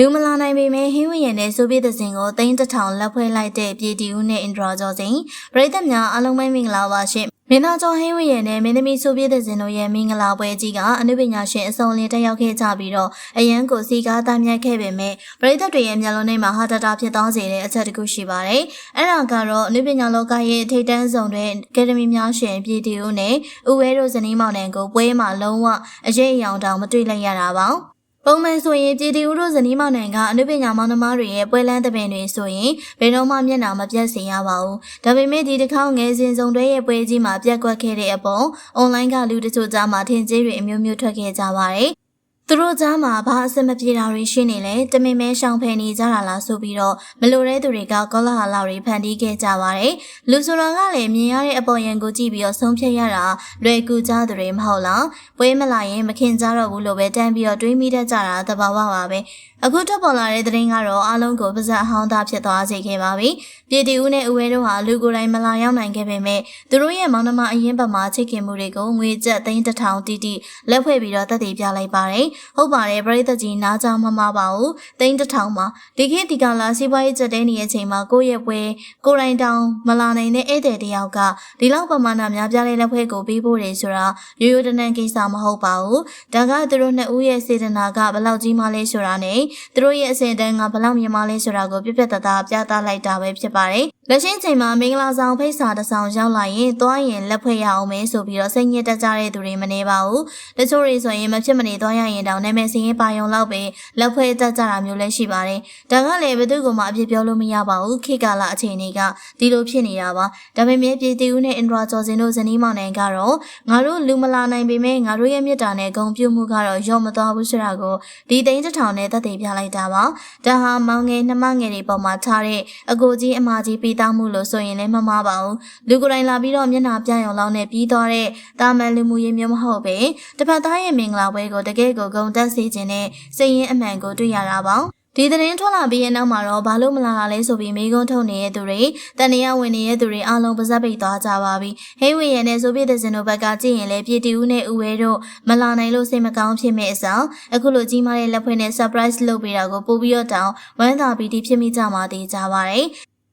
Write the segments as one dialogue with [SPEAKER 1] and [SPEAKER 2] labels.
[SPEAKER 1] လူမလာနိုင်ပေမဲ့ဟင်းဝရံနဲ့ဆိုဗီယက်သစင်ကိုသိန်းတစ်ထောင်လက်ဖွဲ့လိုက်တဲ့ပြည်တီဦးနဲ့အင်ဒရာကျော်စင်ပရိသတ်များအားလုံးပဲမင်္ဂလာပါရှင်မင်းသားကျော်ဟင်းဝရံနဲ့မင်းသမီးဆိုဗီယက်သစင်တို့ရဲ့မင်္ဂလာပွဲကြီးကအနုပညာရှင်အစုံလင်တက်ရောက်ခဲ့ကြပြီးတော့အရန်ကိုစီကားသားမြတ်ခဲ့ပေမဲ့ပရိသတ်တွေရဲ့မျက်လုံးထဲမှာဟာတတာဖြစ်သွားစေတဲ့အချက်တစ်ခုရှိပါတယ်အဲ့ဒါကတော့အနုပညာလောကရဲ့ထိပ်တန်းဆောင်တဲ့အကယ်ဒမီများရှင်ပြည်တီဦးနဲ့ဥဝဲတို့ဇနီးမောင်နှံကိုပွဲမှာလုံးဝအရေးအယောင်တောင်မတွေ့လိုက်ရတာပါ ပုံမှန်ဆိုရင်ပြည်တီဦးတို့ဇနီးမောင်နှံကအနုပညာမောင်နှမတွေရဲ့ပွဲလန်းသဘင်တွေဆိုရင်ဘယ်တော့မှမျက်နှာမပြတ်စေရပါဘူး။ဒါပေမဲ့ဒီတစ်ခေါက်ငယ်စဉ်စုံတွဲရဲ့ပွဲကြီးမှာပြက်ကွက်ခဲ့တဲ့အပေါ်အွန်လိုင်းကလူတချို့ကြားမှာထင်ကြေးတွေအမျိုးမျိုးထွက်ခဲ့ကြပါတယ်။ သူတို့ကြားမှာဘာအဆင်မပြေတာတွေရှိနေလဲတမင်မဲရှောင်ဖယ်နေကြတာလားဆိုပြီးတော့မလိုတဲ့သူတွေကကောလာဟလတွေဖန်တီးခဲ့ကြပါတယ်။လူဆိုတာကလည်းမြင်ရတဲ့အပေါ်ယံကိုကြည့်ပြီးတော့ဆုံးဖြတ်ရတာလွယ်ကူကြသူတွေမဟုတ်လား။ပွဲမလာရင်မခင်ကြတော့ဘူးလို့ပဲတန်းပြီးတော့တွေးမိတတ်ကြတာသဘာဝပါပဲ။အခုထွက်ပေါ်လာတဲ့သတင်းကတော့အားလုံးကိုပါဇက်အဟောင်းသားဖြစ်သွားစေခဲ့ပါပြီ။ပြည်တီဦးနဲ့ဦးဝဲတို့ဟာလူကိုယ်တိုင်မလာရောက်နိုင်ခဲ့ပေမဲ့သူတို့ရဲ့မောင်နှမအရင်ဘက်မှာချစ်ခင်မှုတွေကိုငွေကျပ်သိန်းတစ်ထောင်တီတီလက်ဖွဲ့ပြီးတော့တက်တည်ပြလိုက်ပါတယ်။ဟုတ်ပါတယ်ပရိသတ်ကြီးနားကြမမပါဘူး။သိန်းတစ်ထောင်မှာဒီခေတ်ဒီကလာစီးပွားရေးကျက်တဲနေတဲ့အချိန်မှာကိုယ့်ရဲ့ပွဲကိုယ်တိုင်တောင်မလာနိုင်တဲ့ဧည့်သည်တယောက်ကဒီလောက်ပမာဏများပြားတဲ့လက်ဖွဲ့ကိုပြီးဖို့တယ်ဆိုတာရိုးရိုးတနန်ကိစ္စမဟုတ်ပါဘူး။ဒါကသူတို့နှစ်ဦးရဲ့စေတနာကဘယ်လောက်ကြီးမှလဲဆိုတာနဲ့သူတို့ရဲ့အစဉ်တန်းကဘယ်လောက်မြင့်မှလဲဆိုတာကိုပြပြတသားပြသလိုက်တာပဲဖြစ်ပါတယ်။ လက်ရှိချိန်မှာမင်္ဂလာဆောင်ဖိတ်စာတစ်ဆောင်ရောက်လာရင်သွားရင်လက်ဖွဲ့ရအောင်မယ်ဆိုပြီးတော့စိတ်ညစ်တက်ကြတဲ့သူတွေမနေပါဘူး။တချို့တွေဆိုရင်မဖြစ်မနေသွားရရင်တောင်နာမည်စင်းရေးပါယုံလောက်ပဲလက်ဖွဲ့တက်ကြတာမျိုးလည်းရှိပါတယ်။ဒါကလည်းဘယ်သူကမှအပြစ်ပြောလို့မရပါဘူး။ခေတ်ကာလအခြေအနေကဒီလိုဖြစ်နေတာပါ။ဒါပေမဲ့ပြည်တီဦးနဲ့အင်ဒရာကျော်စင်တို့ဇနီးမောင်နှံကတော့ငါတို့လူမလာနိုင်ပေမဲ့ငါတို့ရဲ့မြစ်တာနဲ့ဂုံပြုတ်မှုကတော့ရော့မသွားဘူးဆိုတာကိုဒီသိန်းတစ်ထောင်နဲ့သက်သေပြလိုက်တာပါ။ဒါဟာမောင်ငယ်နှမငယ်တွေပေါ်မှာထားတဲ့အကိုကြီးအမကြီးပေးသားမှုလို့ဆိုရင်လည်းမမှားပါဘူး။လူကိုယ်တိုင်လာပြီးတော့မျက်နှာပြရုံလောက်နဲ့ပြီးသွားတဲ့တာမန်လူမှုရေးမျိုးမဟုတ်ပဲတစ်ဖက်သားရဲ့မင်္ဂလာပွဲကိုတကယ်ကိုဂုံတက်စေခြင်းနဲ့စိတ်ရင်းအမှန်ကိုတွေ့ရတာပါ။ဒီသတင်းထွက်လာပြီးရဲ့နောက်မှာတော့ဘာလို့မလာတာလဲဆိုပြီးမိကုန်းထုတ်နေတဲ့သူတွေတန်တရားဝင်နေတဲ့သူတွေအားလုံးပါဇက်ပိတ်သွားကြပါပြီဟေးဝေရနဲ့ဆိုဗီယက်စင်တို့ဘက်ကကြည့်ရင်လည်းပြည်တီဦးနဲ့ဦးဝဲတို့မလာနိုင်လို့စိတ်မကောင်းဖြစ်မဲ့အစားအခုလိုကြီးမားတဲ့လက်ဖွင့်နဲ့ surprise လုပ်ပေးတာကိုပို့ပြီးတော့တောင်းဝမ်းသာပီတိဖြစ်မိကြမှာတည်ကြပါတယ်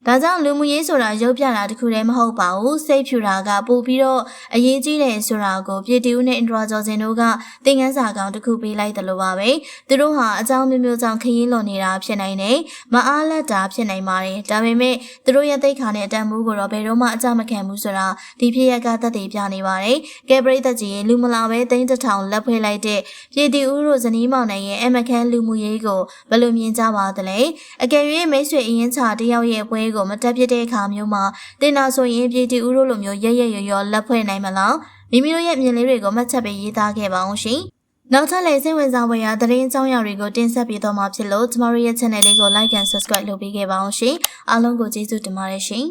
[SPEAKER 1] ဒါကြောင့်လူမှုရေးဆိုတာရုပ်ပြတာတခုတည်းမဟုတ်ပါဘူးစိတ်ဖြူတာကပို့ပြီးတော့အရေးကြီးတယ်ဆိုတာကိုပြည်တီဦးနဲ့အင်ဒရာဂျော်စင်တို့ကသင်ခန်းစာကောင်းတစ်ခုပေးလိုက်တယ်လို့ပါပဲသူတို့ဟာအကြောင်းမျိုးမျိုးကြောင့်ခရီးလွန်နေတာဖြစ်နိုင်တယ်မအားလက်တာဖြစ်နိုင်ပါတယ်ဒါပေမဲ့သူတို့ရဲ့သိက္ခာနဲ့အတန်မှုကိုတော့ဘယ်တော့မှအကြမခံဘူးဆိုတာဒီဖြစ်ရကသက်သေပြနေပါတယ်ကဲပရိသတ်ကြီးလူမလာပဲသိန်းတစ်ထောင်လက်ဖွဲ့လိုက်တဲ့ပြည်တီဦးတို့ဇနီးမောင်နှံရဲ့အမခန်းလူမှုရေးကိုဘယ်လိုမြင်ကြပါသလဲအကယ်၍မိတ်ဆွေအရင်ချတယောက်ရဲ့ပွဲကိုမတက်ဖြစ်တဲ့အခါမျိုးမှာတင်တာဆိုရင်ပြည်တီဦးတို့လိုမျိုးရရရရလက်ဖွဲ့နိုင်မလားမိမိတို့ရဲ့မြင်လေးတွေကိုမှတ်ချက်ပေးရေးသားခဲ့ပါအောင်ရှင်နောက်ထပ်လည်းစိတ်ဝင်စားဖွယ်ရာသတင်းအကြောင်းအရာတွေကိုတင်ဆက်ပေးတော့မှာဖြစ်လို့ကျမတို့ရဲ့ channel လေးကို like and subscribe လုပ်ပေးခဲ့ပါအောင်ရှင်အားလုံးကိုကျေးဇူးတင်ပါတယ်ရှင်